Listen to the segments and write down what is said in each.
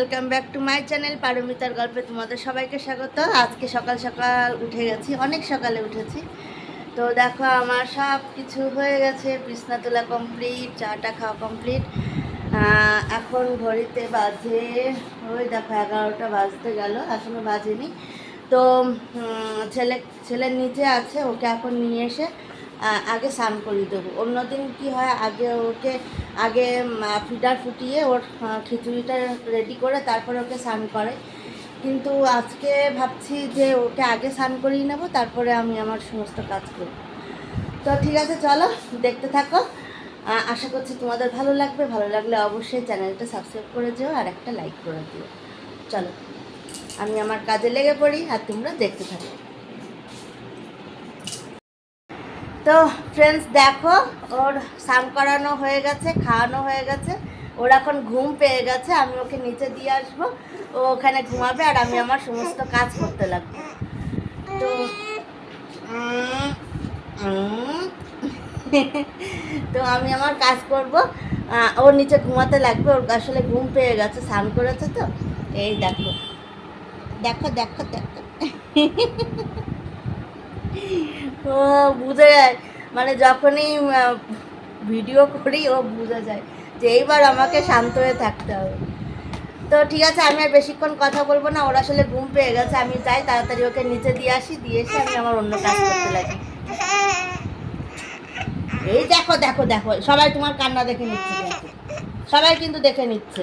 Welcome back to my channel পারমিতার গল্পে তোমাদের সবাইকে স্বাগত। আজকে সকাল সকাল উঠে গেছি, অনেক সকালে উঠেছি। তো দেখো, আমার সব কিছু হয়ে গেছে, বিছনা তোলা কমপ্লিট চাটা খাওয়া কমপ্লিট এখন ঘড়িতে বাজে, ওই দেখো, এগারোটা বাজতে গেল এখনও বাজেনি। তো ছেলে ছেলের নিচে আছে, ওকে এখন নিয়ে এসে আগে স্নান করিয়ে দেবো। অন্যদিন কি হয়, আগে ওকে, আগে ফিডার ফুটিয়ে ওর খিচুড়িটা রেডি করে তারপরে ওকে স্নান করে কিন্তু আজকে ভাবছি যে ওকে আগে স্নান করিয়ে নেব, তারপরে আমি আমার সমস্ত কাজ করব। তো ঠিক আছে, চলো, দেখতে থাকো। আশা করছি তোমাদের ভালো লাগবে। ভালো লাগলে অবশ্যই চ্যানেলটা সাবস্ক্রাইব করে যেও আর একটা লাইক করে দিও। চলো, আমি আমার কাজে লেগে পড়ি আর তোমরা দেখতে থাকো। তো ফ্রেন্ডস দেখো, ওর স্নান করানো হয়ে গেছে, খাওয়ানো হয়ে গেছে। ওর এখন ঘুম পেয়ে গেছে, আমি ওকে নিচে দিয়ে আসব। ও ওখানে ঘুমাবে আর আমি আমার সমস্ত কাজ করতে লাগবো। তো তো আমি আমার কাজ করব। ওর নিচে ঘুমাতে লাগবে, ওর আসলে ঘুম পেয়ে গেছে, স্নান করেছে তো। এই দেখো। দেখো দেখো দেখো। ও, বুঝে যায়। মানে যখনই ভিডিও করি, ও বুঝে যায় যে এইবার আমাকে শান্ত হয়ে থাকতে হবে। তো ঠিক আছে, আমি আর বেশিক্ষণ কথা বলব না, ওর আসলে ঘুম পেয়ে গেছে, আমি যাই, তাড়াতাড়ি ওকে নিচে দিয়ে আসি, দিয়ে এসে আমি আমার অন্য কাজ করতে লাগি। এই দেখো দেখো দেখো, সবাই তোমার কান্না দেখে নিচ্ছে সবাই কিন্তু দেখে নিচ্ছে।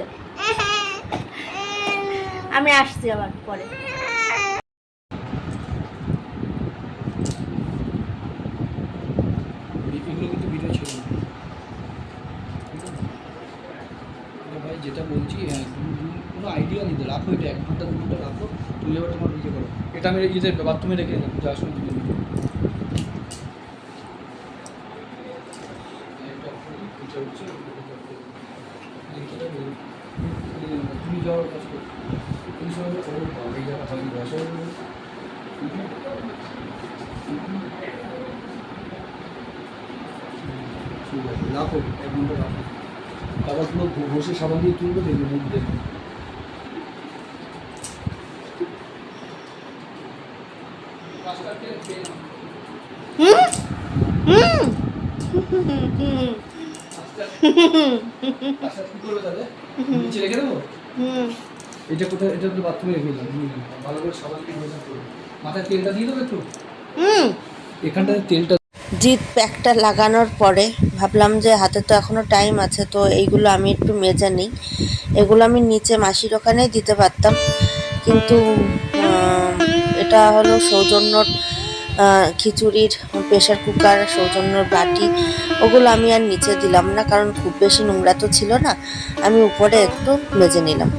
আমি আসছি আবার পরে এগুলো কিন্তু ভিডিও ছিল না ঠিক আছে? এটা ভাই যেটা বলছি হ্যাঁ, তুমি তুমি কোনো আইডিয়া নিতে রাখো এটা এক ঘণ্টা দু ঘণ্টা রাখো তুমি এবার তোমার ভিডিও করো এটা আমি ইয়ে বাথরুমে রেখে দিলাম যাওয়ার সময়। তুমি যাওয়ার কাজ করো তুমি সময় এই ঠিক আছে রাখো এক ঘণ্টা রাখো আবার পুরো ঘষে সাবান দিয়ে তুলবো, দেখবে মুখ দেখবে হুম? হুম। হুম আচ্ছা কি করবে তাহলে নিচে রেখে দেবো হুম এটা কোথায়? এটা তো বাথরুমে রেখে দিলাম ভালো করে সাবান দিয়ে মাথায় তেলটা দিয়ে দেবে একটু? হুম। এখানটায় তেলটা জিৎ প্যাকটা লাগানোর পরে ভাবলাম যে হাতে তো এখনও টাইম আছে তো এইগুলো আমি একটু মেজে নিই। এগুলো আমি নিচে মাসির ওখানে দিতে পারতাম। কিন্তু এটা হলো সৌজন্যর খিচুড়ির প্রেশার কুকার সৌজন্যর বাটি, ওগুলো আমি আর নিচে দিলাম না, কারণ খুব বেশি নোংরা তো ছিল না। আমি উপরে একটু মেজে নিলাম।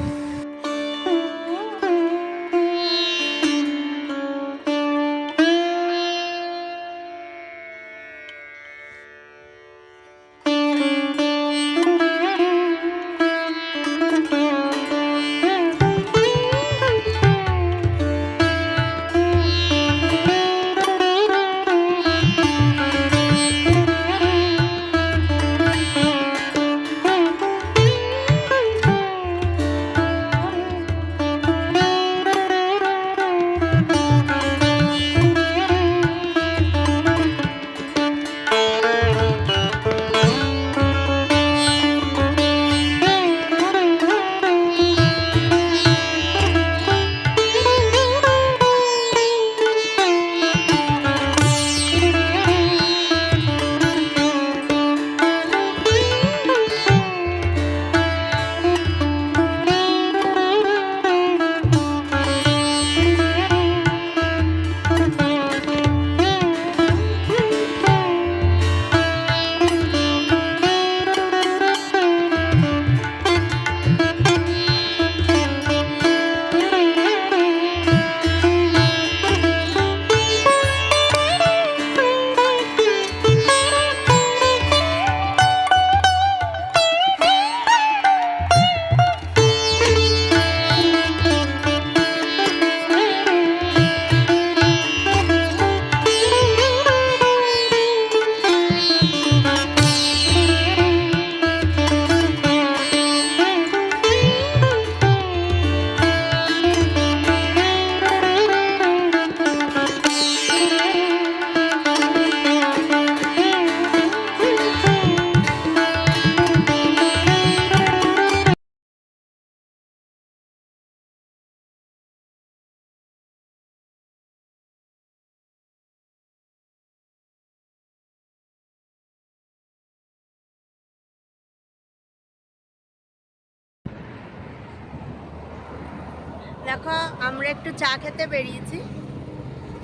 দেখো, আমরা একটু চা খেতে বেরিয়েছি।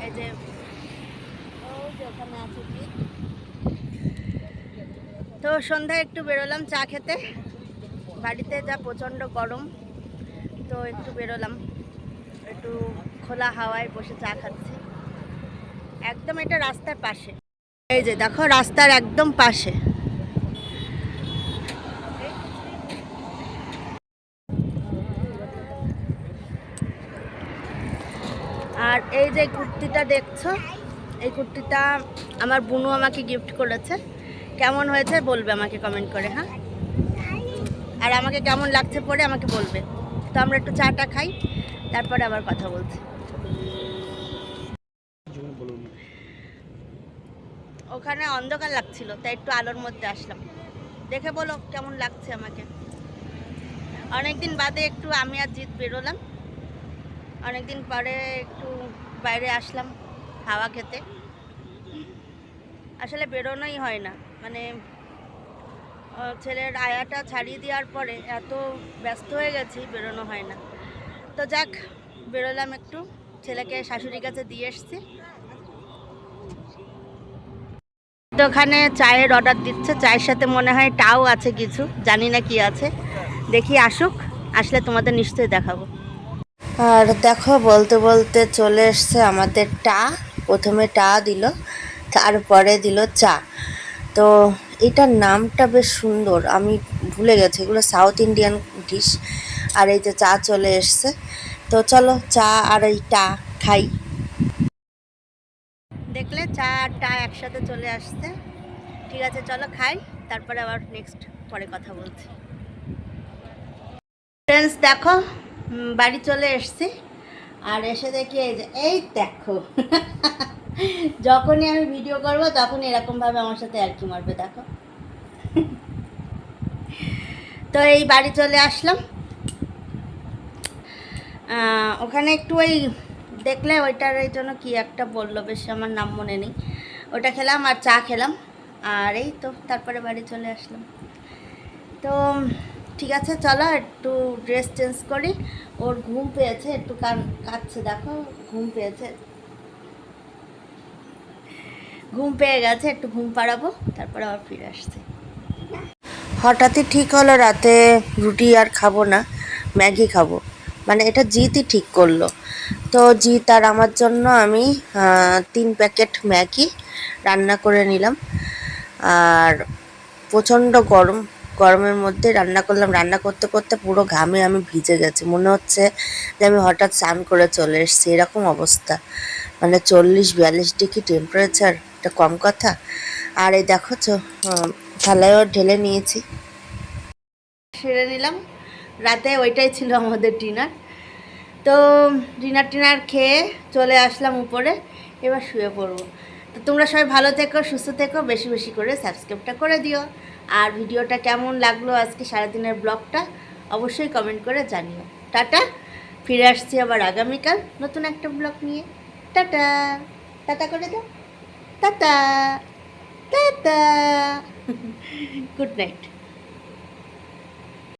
এই যে ওখানে আছে কি? তো সন্ধ্যায় একটু বেরোলাম চা খেতে। বাড়িতে যা প্রচণ্ড গরম, তো একটু বেরোলাম। একটু খোলা হাওয়ায় বসে চা খাচ্ছি। একদম এটা রাস্তার পাশে। এই যে দেখো, রাস্তার একদম পাশে। আর এই যে কুর্তিটা দেখছ, এই কুর্তিটা আমার বুনু আমাকে গিফট করেছে। কেমন হয়েছে বলবে আমাকে কমেন্ট করে হ্যাঁ? আর আমাকে কেমন লাগছে পরে আমাকে বলবে। তো আমরা একটু চাটা খাই, তারপরে আবার কথা বলছি। ওখানে অন্ধকার লাগছিল, তাই একটু আলোর মধ্যে আসলাম। দেখে বলো কেমন লাগছে আমাকে। অনেকদিন বাদে একটু আমি আর জিৎ বেরোলাম। অনেকদিন পরে একটু বাইরে আসলাম হাওয়া খেতে। আসলে বেরোনোই হয় না। মানে ছেলের আয়াটা ছাড়িয়ে দেওয়ার পরে এত ব্যস্ত হয়ে গেছি, বেরোনো হয় না। তো যাক, বেরোলাম একটু। ছেলেকে শাশুড়ির কাছে দিয়ে এসছি। তো ওখানে চায়ের অর্ডার দিচ্ছে। চায়ের সাথে মনে হয় টাও আছে কিছু। জানি না কি আছে। দেখি আসুক। আসলে তোমাদের নিশ্চয়ই দেখাবো। আর দেখো, বলতে বলতে চলে এসছে আমাদের টা। প্রথমে টা দিল, তারপরে দিল চা। তো এটার নামটা বেশ সুন্দর, আমি ভুলে গেছি। এগুলো সাউথ ইন্ডিয়ান ডিশ আর এই যে চা চলে এসছে। তো চলো চা আর এই টা খাই। দেখলে চা আর টা একসাথে চলে আসছে। ঠিক আছে, চলো খাই। তারপরে আবার নেক্সট পরে কথা বলছি। ফ্রেন্ডস দেখো বাড়ি চলে এসছি। আর এসে দেখি এই যে, এই দেখো। যখনই আমি ভিডিও করব, তখনই এরকমভাবে আমার সাথে আর কি মারবে, দেখো। তো এই বাড়ি চলে আসলাম। ওখানে একটু ওই দেখলে ওইটার এই জন্য কী একটা বলল, বেশ আমার নাম মনে নেই। ওটা খেলাম আর চা খেলাম। আর এই তো, তারপরে বাড়ি চলে আসলাম। তো ঠিক আছে, চলো একটু ড্রেস চেঞ্জ করি। ওর ঘুম পেয়েছে, একটু কান কাচ্ছে দেখো, ঘুম পেয়েছে। ঘুম পেয়ে গেছে, একটু ঘুম পাড়াবো, তারপরে আবার ফিরে আসছি। হঠাৎই ঠিক হলো রাতে রুটি আর খাব না, ম্যাগি খাব। মানে এটা জিতই ঠিক করল। তো জিত আর আমার জন্য আমি তিন প্যাকেট ম্যাগি রান্না করে নিলাম। আর প্রচণ্ড গরম গরমের মধ্যে রান্না করলাম। রান্না করতে করতে পুরো ঘামে আমি ভিজে গেছি। মনে হচ্ছে যে আমি হঠাৎ স্নান করে চলে এসেছি। এরকম অবস্থা। মানে চল্লিশ, বিয়াল্লিশ ডিগ্রি টেম্পারেচার এটা কম কথা? আর এই দেখো থালায়ও ঢেলে নিয়েছি। সেরে নিলাম। রাতে ওইটাই ছিল আমাদের ডিনার তো ডিনার টিনার খেয়ে চলে আসলাম উপরে। এবার শুয়ে পড়ব। তো তোমরা সবাই ভালো থেকো, সুস্থ থেকো, বেশি বেশি করে সাবস্ক্রাইবটা করে দিও। আর ভিডিওটা কেমন লাগল আজকে সারাদিনের ব্লগটা, অবশ্যই কমেন্ট করে জানিও। টাটা, ফিরে আসছি আবার আগামীকাল নতুন একটা ব্লগ নিয়ে। টাটা টাটা করে দাও। Tata tata. Good night